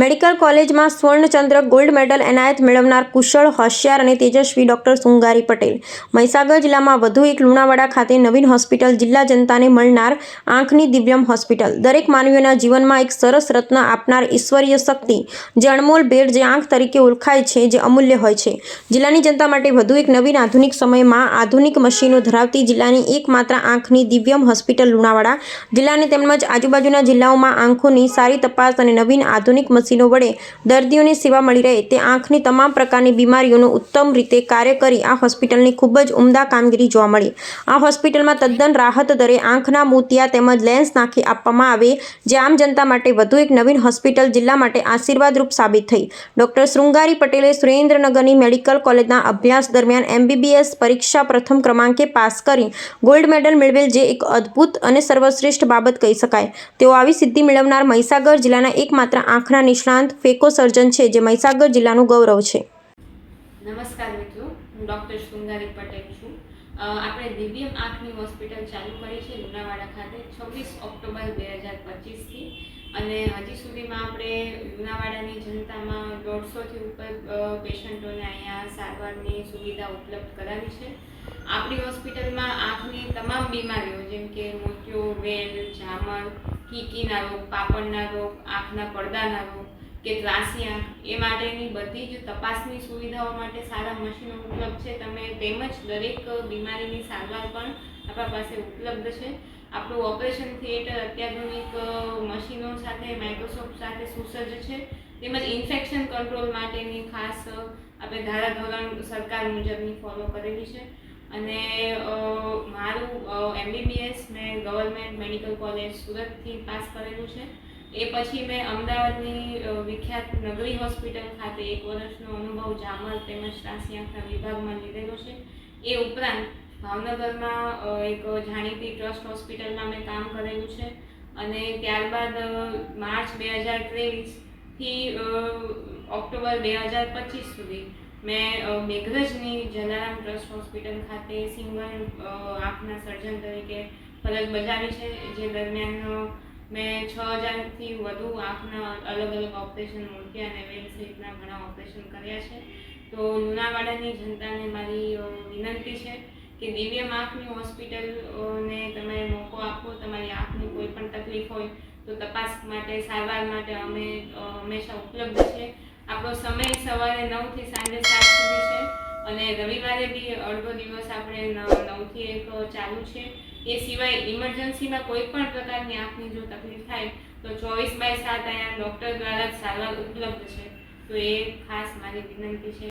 Medical કોલેજમાં સ્વર્ણચંદ્રક gold medal એનાયત મેળવનાર કુશળ, હોશિયાર અને તેજસ્વી ડોક્ટર સુંગારી પટેલ. મહીસાગર જિલ્લામાં વધુ એક લુણાવાડા ખાતે નવીન હોસ્પિટલ જિલ્લા જનતાને મળનાર આંખની દિવ્યમ હોસ્પિટલ. દરેક માનવીઓના જીવનમાં એક સરસ રત્ન આપનાર ઈશ્વરીય શક્તિ, જે અણમોલ ભેટ જે આંખ તરીકે ઓળખાય છે, જે અમૂલ્ય હોય છે. જિલ્લાની જનતા માટે વધુ એક નવીન આધુનિક સમયમાં આધુનિક મશીનો ધરાવતી જિલ્લાની એકમાત્ર આંખની દિવ્યમ હોસ્પિટલ લુણાવાડા. જિલ્લાને તેમજ આજુબાજુના જિલ્લાઓમાં આંખોની સારી તપાસ અને નવીન આધુનિક મશીનો વડે દર્દીઓને સેવા મળી રહે તે આંખની તમામ પ્રકારની બીમારીઓનું ઉત્તમ રીતે કાર્ય કરી આ હોસ્પિટલની ખૂબ જ ઉમદા કામગીરી જોવા મળી. આ હોસ્પિટલમાં તદ્દન રાહત દરે આંખના મોતિયા તેમજ લેન્સ નાખી આપવામાં આવે, જે આમ જનતા માટે વધુ એક નવીન હોસ્પિટલ જિલ્લા માટે આશીર્વાદરૂપ સાબિત થઈ. ડોક્ટર શૃંગારી પટેલે સુરેન્દ્રનગરની મેડિકલ કોલેજના અભ્યાસ દરમિયાન એમબીબીએસ પરીક્ષા પ્રથમ ક્રમાંકે પાસ કરી ગોલ્ડ મેડલ મેળવેલ જે એક અદ્ભુત અને સર્વશ્રેષ્ઠ બાબત કહી શકાય. તેઓ આવી સિદ્ધિ મેળવનાર મહીસાગર જિલ્લાના એકમાત્ર આંખના નિષ્ણાંત ફેકો સર્જન છે, જે મહીસાગર જિલ્લાનું ગૌરવ છે. નમસ્કાર મિત્રો, હું ડૉક્ટર શૃંગારી પટેલ છું. આપણે દિવ્યમ આંખની હોસ્પિટલ ચાલુ કરી છે, લુણાવાડા ખાતે, છવ્વીસ ઓક્ટોબર બે હજાર પચીસથી. અને હજી સુધીમાં આપણે લુણાવાડાની જનતામાં દોઢસોથી ઉપર પેશન્ટોને અહીંયા સારવારની સુવિધા ઉપલબ્ધ કરાવી છે. આપણી હોસ્પિટલમાં આંખની તમામ બીમારીઓ, જેમ કે મોતિયો, વેલ ઝામર કીકીના રોગ, પાપડના રોગ, આંખના પડદાના રોગ કે ત્રાસી આંખ એ માટેની બધી જ તપાસની સુવિધાઓ માટે સારા મશીનો ઉપલબ્ધ છે. તમે તેમજ દરેક બીમારીની સારવાર પણ આપણા પાસે ઉપલબ્ધ છે. આપણું ઓપરેશન થિયેટર અત્યાધુનિક મશીનો સાથે, માઇક્રોસોફ્ટ સાથે સુસજ્જ છે. તેમજ ઇન્ફેક્શન કંટ્રોલ માટેની ખાસ આપણે ધારાધોરણ સરકાર મુજબની ફોલો કરેલી છે. અને મારું એમબીબીએસ મેં ગવર્મેન્ટ મેડિકલ કોલેજ સુરતથી પાસ કરેલું છે. એ પછી મેં અમદાવાદની વિખ્યાત નગરી હોસ્પિટલ ખાતે એક વર્ષનો અનુભવ જામલ તેમજ ત્રાસી વિભાગમાં લીધેલો છે. એ ઉપરાંત ભાવનગરમાં એક જાણીતી ટ્રસ્ટ હોસ્પિટલમાં મેં કામ કરેલું છે. અને ત્યારબાદ માર્ચ બે હજાર ત્રેવીસથી ઓક્ટોબર બે હજાર પચીસ સુધી મેં મેઘરજની જલારામ ટ્રસ્ટ હોસ્પિટલ ખાતે સિંગલ આંખના સર્જન તરીકે ફરજ બજાવી છે, જે દરમિયાન મેં છ હજારથી વધુ આંખના અલગ અલગ ઓપરેશન મોતિયા અને વેલ સહિતના ઘણા ઓપરેશન કર્યા છે. તો લુણાવાડાની જનતાને મારી વિનંતી છે કે દિવ્યમ આંખની હોસ્પિટલ ને તમે મોકો આપો, તમારી આંખની કોઈ પણ તકલીફ હોય તો તપાસ માટે, સારવાર માટે અમે હંમેશા ઉપલબ્ધ છે. આપણો સમય સવારે નવથી સાંજે સાત સુધી છે અને રવિવારે બી અડધો દિવસ આપણે નવથી એક ચાલુ છે. એ સિવાય ઇમરજન્સીમાં કોઈ પણ પ્રકારની આંખની જો તકલીફ થાય તો ચોવીસ બાય સાત અહીંયા ડૉક્ટર દ્વારા જ સારવાર ઉપલબ્ધ છે. તો એ ખાસ મારી વિનંતી છે.